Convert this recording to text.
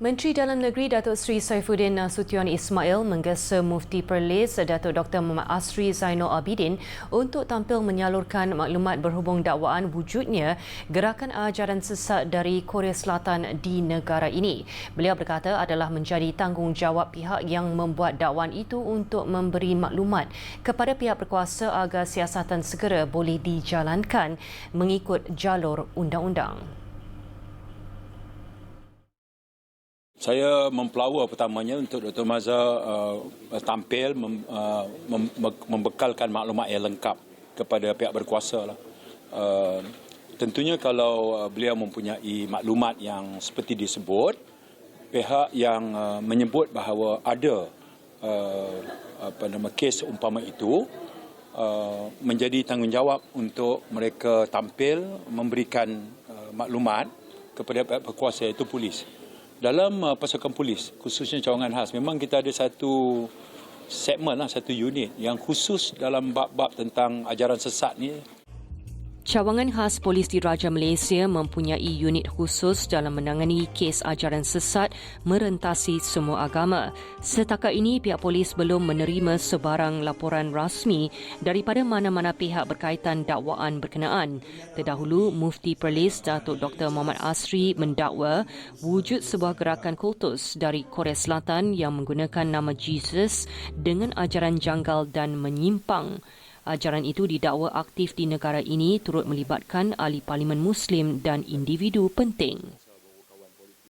Menteri Dalam Negeri Datuk Seri Saifuddin Nasution Ismail menggesa Mufti Perlis Datuk Dr. Muhammad Asri Zainal Abidin untuk tampil menyalurkan maklumat berhubung dakwaan wujudnya gerakan ajaran sesat dari Korea Selatan di negara ini. Beliau berkata adalah menjadi tanggungjawab pihak yang membuat dakwaan itu untuk memberi maklumat kepada pihak berkuasa agar siasatan segera boleh dijalankan mengikut jalur undang-undang. Saya mempelawa pertamanya untuk Dr. Maza uh, tampil mem, uh, mem, membekalkan maklumat yang lengkap kepada pihak berkuasa. Lah. Uh, tentunya kalau uh, beliau mempunyai maklumat yang seperti disebut, pihak yang uh, menyebut bahawa ada uh, apa nama kes umpama itu uh, menjadi tanggungjawab untuk mereka tampil memberikan uh, maklumat kepada pihak berkuasa iaitu polis dalam uh, pasukan polis khususnya cawangan khas memang kita ada satu segmen lah satu unit yang khusus dalam bab-bab tentang ajaran sesat ni Cawangan khas Polis Diraja Malaysia mempunyai unit khusus dalam menangani kes ajaran sesat merentasi semua agama. Setakat ini, pihak polis belum menerima sebarang laporan rasmi daripada mana-mana pihak berkaitan dakwaan berkenaan. Terdahulu, Mufti Perlis Datuk Dr. Muhammad Asri mendakwa wujud sebuah gerakan kultus dari Korea Selatan yang menggunakan nama Jesus dengan ajaran janggal dan menyimpang. Ajaran itu didakwa aktif di negara ini turut melibatkan ahli parlimen Muslim dan individu penting.